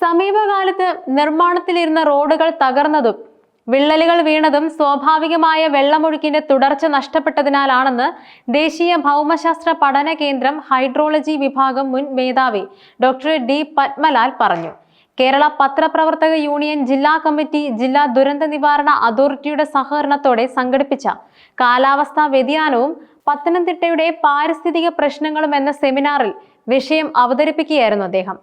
സമീപകാലത്ത് നിർമ്മാണത്തിലിരുന്ന റോഡുകൾ തകർന്നതും വിള്ളലുകൾ വീണതും സ്വാഭാവികമായ വെള്ളമൊഴുക്കിന്റെ തുടർച്ച നഷ്ടപ്പെട്ടതിനാലാണെന്ന് ദേശീയ ഭൗമശാസ്ത്ര പഠന കേന്ദ്രം ഹൈഡ്രോളജി വിഭാഗം മുൻ മേധാവി ഡോക്ടർ ഡി പത്മലാൽ പറഞ്ഞു. കേരള പത്രപ്രവർത്തക യൂണിയൻ ജില്ലാ കമ്മിറ്റി ജില്ലാ ദുരന്ത നിവാരണ അതോറിറ്റിയുടെ സഹകരണത്തോടെ സംഘടിപ്പിച്ച കാലാവസ്ഥാ വ്യതിയാനവും പത്തനംതിട്ടയുടെ പാരിസ്ഥിതിക പ്രശ്നങ്ങളും എന്ന സെമിനാറിൽ വിഷയം അവതരിപ്പിക്കുകയായിരുന്നു അദ്ദേഹം.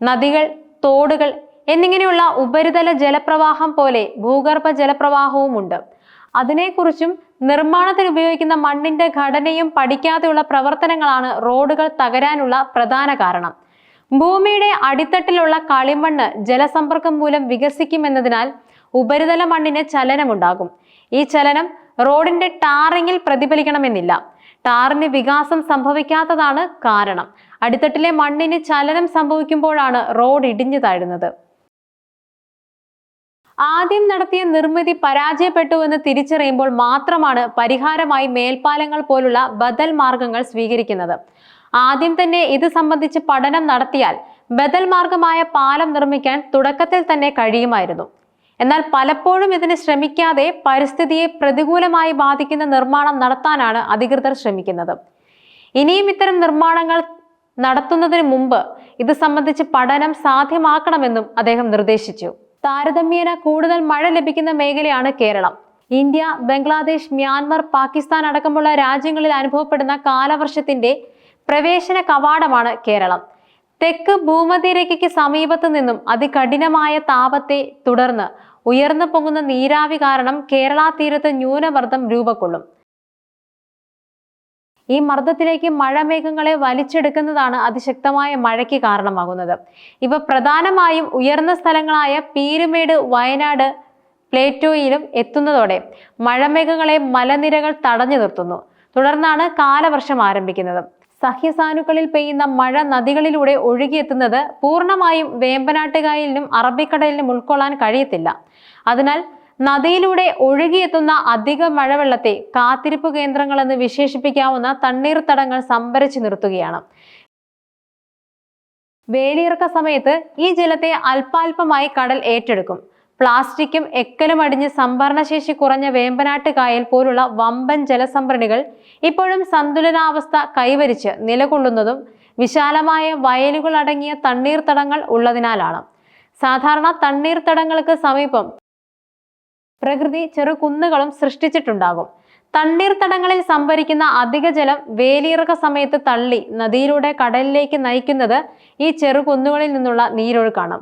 നദികൾ തോടുകൾ എന്നിങ്ങനെയുള്ള ഉപരിതല ജലപ്രവാഹം പോലെ ഭൂഗർഭ ജലപ്രവാഹവും ഉണ്ട് അതിനെക്കുറിച്ചും നിർമ്മാണത്തിന് ഉപയോഗിക്കുന്ന മണ്ണിന്റെ ഘടനയും പഠിക്കാതെയുള്ള പ്രവർത്തനങ്ങളാണ് റോഡുകൾ തകരാനുള്ള പ്രധാന കാരണം. ഭൂമിയുടെ അടിത്തട്ടിലുള്ള കളിമണ്ണ് ജലസമ്പർക്കം മൂലം വികസിക്കുമെന്നതിനാൽ ഉപരിതല മണ്ണിന് ചലനമുണ്ടാകും. ഈ ചലനം റോഡിന്റെ ടാറിങ്ങിൽ പ്രതിഫലിക്കണമെന്നില്ല. ടാറിന് വികാസം സംഭവിക്കാത്തതാണ് കാരണം. അടിത്തട്ടിലെ മണ്ണിന് ചലനം സംഭവിക്കുമ്പോഴാണ് റോഡ് ഇടിഞ്ഞു താഴുന്നത്. ആദ്യം നടത്തിയ നിർമ്മിതി പരാജയപ്പെട്ടുവെന്ന് തിരിച്ചറിയുമ്പോൾ മാത്രമാണ് പരിഹാരമായി മേൽപ്പാലങ്ങൾ പോലുള്ള ബദൽ മാർഗങ്ങൾ സ്വീകരിക്കുന്നത്. ആദ്യം തന്നെ ഇത് സംബന്ധിച്ച് പഠനം നടത്തിയാൽ ബദൽ മാർഗമായ പാലം നിർമ്മിക്കാൻ തുടക്കത്തിൽ തന്നെ കഴിയുമായിരുന്നു. എന്നാൽ പലപ്പോഴും ഇതിന് ശ്രമിക്കാതെ പരിസ്ഥിതിയെ പ്രതികൂലമായി ബാധിക്കുന്ന നിർമ്മാണം നടത്താനാണ് അധികൃതർ ശ്രമിക്കുന്നത്. ഇനിയും ഇത്തരം നിർമ്മാണങ്ങൾ നടത്തുന്നതിന് മുമ്പ് ഇത് സംബന്ധിച്ച് പഠനം സാധ്യമാക്കണമെന്നും അദ്ദേഹം നിർദ്ദേശിച്ചു. താരതമ്യേന കൂടുതൽ മഴ ലഭിക്കുന്ന മേഖലയാണ് കേരളം. ഇന്ത്യ ബംഗ്ലാദേശ് മ്യാൻമർ പാകിസ്ഥാൻ അടക്കമുള്ള രാജ്യങ്ങളിൽ അനുഭവപ്പെടുന്ന കാലവർഷത്തിന്റെ പ്രവേശന കവാടമാണ് കേരളം. തെക്ക് ഭൂമധ്യരേഖയ്ക്ക് സമീപത്തു നിന്നും അതികഠിനമായ താപത്തെ തുടർന്ന് ഉയർന്നു പൊങ്ങുന്ന നീരാവി കാരണം കേരള തീരത്ത് ന്യൂനമർദ്ദം രൂപക്കൊള്ളും. ഈ മർദ്ദത്തിലേക്ക് മഴമേഘങ്ങളെ വലിച്ചെടുക്കുന്നതാണ് അതിശക്തമായ മഴയ്ക്ക് കാരണമാകുന്നത്. ഇവ പ്രധാനമായും ഉയർന്ന സ്ഥലങ്ങളായ പീരുമേട് വയനാട് പ്ലേറ്റോയിലും എത്തുന്നതോടെ മഴമേഘങ്ങളെ മലനിരകൾ തടഞ്ഞു നിർത്തുന്നു. തുടർന്നാണ് കാലവർഷം ആരംഭിക്കുന്നത്. സഹ്യസാനുക്കളിൽ പെയ്യുന്ന മഴ നദികളിലൂടെ ഒഴുകിയെത്തുന്നത് പൂർണമായും വേമ്പനാട്ടുകായലിനും അറബിക്കടലിനും ഉൾക്കൊള്ളാൻ കഴിയത്തില്ല. അതിനാൽ നദിയിലൂടെ ഒഴുകിയെത്തുന്ന അധിക മഴവെള്ളത്തെ കാത്തിരിപ്പ് കേന്ദ്രങ്ങളെന്ന് വിശേഷിപ്പിക്കാവുന്ന തണ്ണീർത്തടങ്ങൾ സംഭരിച്ചു നിർത്തുകയാണ്. വേലിയിറക്ക സമയത്ത് ഈ ജലത്തെ അല്പാൽപമായി കടൽ ഏറ്റെടുക്കും. പ്ലാസ്റ്റിക്കും എക്കലും അടിഞ്ഞ് സംഭരണശേഷി കുറഞ്ഞ വേമ്പനാട്ട് കായൽ പോലുള്ള വമ്പൻ ജലസംഭരണികൾ ഇപ്പോഴും സന്തുലനാവസ്ഥ കൈവരിച്ച് നിലകൊള്ളുന്നതും വിശാലമായ വയലുകൾ അടങ്ങിയ തണ്ണീർത്തടങ്ങൾ ഉള്ളതിനാലാണ്. സാധാരണ തണ്ണീർത്തടങ്ങൾക്ക് സമീപം പ്രകൃതി ചെറു കുന്നുകളും സൃഷ്ടിച്ചിട്ടുണ്ടാകും. തണ്ണീർത്തടങ്ങളിൽ സംഭരിക്കുന്ന അധിക ജലം വേലിയിറക്ക സമയത്ത് തള്ളി നദിയിലൂടെ കടലിലേക്ക് നയിക്കുന്നത് ഈ ചെറുകുന്നുകളിൽ നിന്നുള്ള നീരൊഴുക്കാണ്.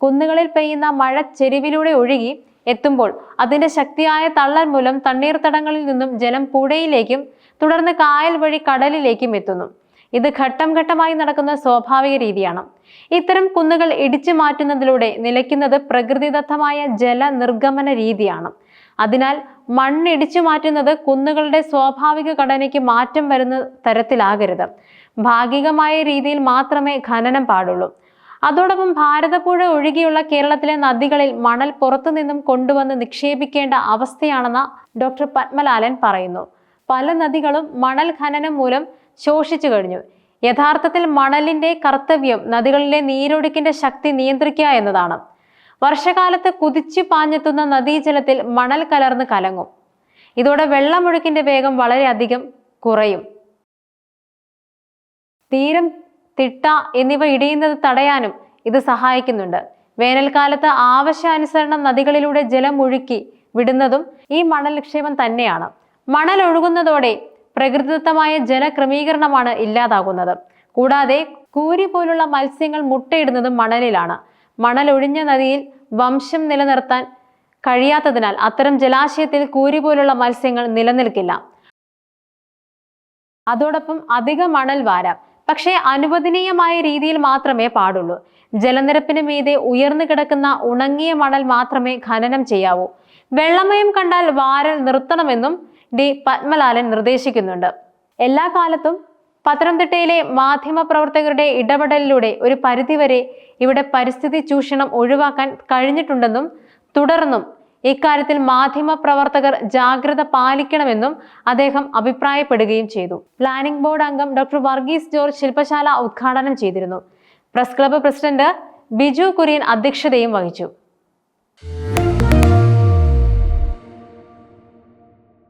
കുന്നുകളിൽ പെയ്യുന്ന മഴ ചെരുവിലൂടെ ഒഴുകി എത്തുമ്പോൾ അതിന്റെ ശക്തിയായ തള്ളൽ മൂലം തണ്ണീർത്തടങ്ങളിൽ നിന്നും ജലം പുഴയിലേക്കും തുടർന്ന് കായൽ വഴി കടലിലേക്കും എത്തുന്നു. ഇത് ഘട്ടം ഘട്ടമായി നടക്കുന്ന സ്വാഭാവിക രീതിയാണ്. ഇത്തരം കുന്നുകൾ ഇടിച്ചു മാറ്റുന്നതിലൂടെ നിലയ്ക്കുന്നത് പ്രകൃതിദത്തമായ ജല നിർഗമന രീതിയാണ്. അതിനാൽ മണ്ണിടിച്ചു മാറ്റുന്നത് കുന്നുകളുടെ സ്വാഭാവിക ഘടനയ്ക്ക് മാറ്റം വരുന്ന തരത്തിലാകരുത്. ഭാഗികമായ രീതിയിൽ മാത്രമേ ഖനനം പാടുള്ളൂ. അതോടൊപ്പം ഭാരതപ്പുഴ ഒഴികെയുള്ള കേരളത്തിലെ നദികളിൽ മണൽ പുറത്തു നിന്നും കൊണ്ടുവന്ന് നിക്ഷേപിക്കേണ്ട അവസ്ഥയാണെന്ന് ഡോക്ടർ പത്മലാലൻ പറയുന്നു. പല നദികളും മണൽ ഖനനം മൂലം ശോഷിച്ചു കഴിഞ്ഞു. യഥാർത്ഥത്തിൽ മണലിന്റെ കർത്തവ്യം നദികളിലെ നീരൊഴുക്കിന്റെ ശക്തി നിയന്ത്രിക്കുക എന്നതാണ്. വർഷകാലത്ത് കുതിച്ചു പാഞ്ഞെത്തുന്ന നദീജലത്തിൽ മണൽ കലർന്ന് കലങ്ങും. ഇതോടെ വെള്ളമൊഴുക്കിന്റെ വേഗം വളരെയധികം കുറയും. തീരം തിട്ട എന്നിവ ഇടിയുന്നത് തടയാനും ഇത് സഹായിക്കുന്നുണ്ട്. വേനൽക്കാലത്ത് ആവശ്യാനുസരണം നദികളിലൂടെ ജലം ഒഴുക്കി വിടുന്നതും ഈ മണൽ നിക്ഷേപം തന്നെയാണ്. മണൽ ഒഴുകുന്നതോടെ പ്രകൃതിദത്തമായ ജലക്രമീകരണമാണ് ഇല്ലാതാകുന്നത്. കൂടാതെ കൂരി പോലുള്ള മത്സ്യങ്ങൾ മുട്ടയിടുന്നതും മണലിലാണ്. മണലൊഴിഞ്ഞ നദിയിൽ വംശം നിലനിർത്താൻ കഴിയാത്തതിനാൽ അത്തരം ജലാശയത്തിൽ കൂരി പോലുള്ള മത്സ്യങ്ങൾ നിലനിൽക്കില്ല. അതോടൊപ്പം അധിക മണൽ വാരാം. പക്ഷേ അനുവദനീയമായ രീതിയിൽ മാത്രമേ പാടുള്ളൂ. ജലനിരപ്പിന് മീതെ ഉയർന്നു കിടക്കുന്ന ഉണങ്ങിയ മണൽ മാത്രമേ ഖനനം ചെയ്യാവൂ. വെള്ളമയം കണ്ടാൽ വാരൽ നിർത്തണമെന്നും ഡി പത്മലാലൻ നിർദ്ദേശിക്കുന്നുണ്ട്. എല്ലാ കാലത്തും പത്തനംതിട്ടയിലെ മാധ്യമ പ്രവർത്തകരുടെ ഇടപെടലിലൂടെ ഒരു പരിധിവരെ ഇവിടെ പരിസ്ഥിതി ചൂഷണം ഒഴിവാക്കാൻ കഴിഞ്ഞിട്ടുണ്ടെന്നും തുടർന്നും ഇക്കാര്യത്തിൽ മാധ്യമ പ്രവർത്തകർ ജാഗ്രത പാലിക്കണമെന്നും അദ്ദേഹം അഭിപ്രായപ്പെടുകയും ചെയ്തു. പ്ലാനിംഗ് ബോർഡ് അംഗം ഡോക്ടർ വർഗീസ് ജോർജ് ശില്പശാല ഉദ്ഘാടനം ചെയ്തിരുന്നു. Press club president Biju Kurian അധ്യക്ഷതയും വഹിച്ചു.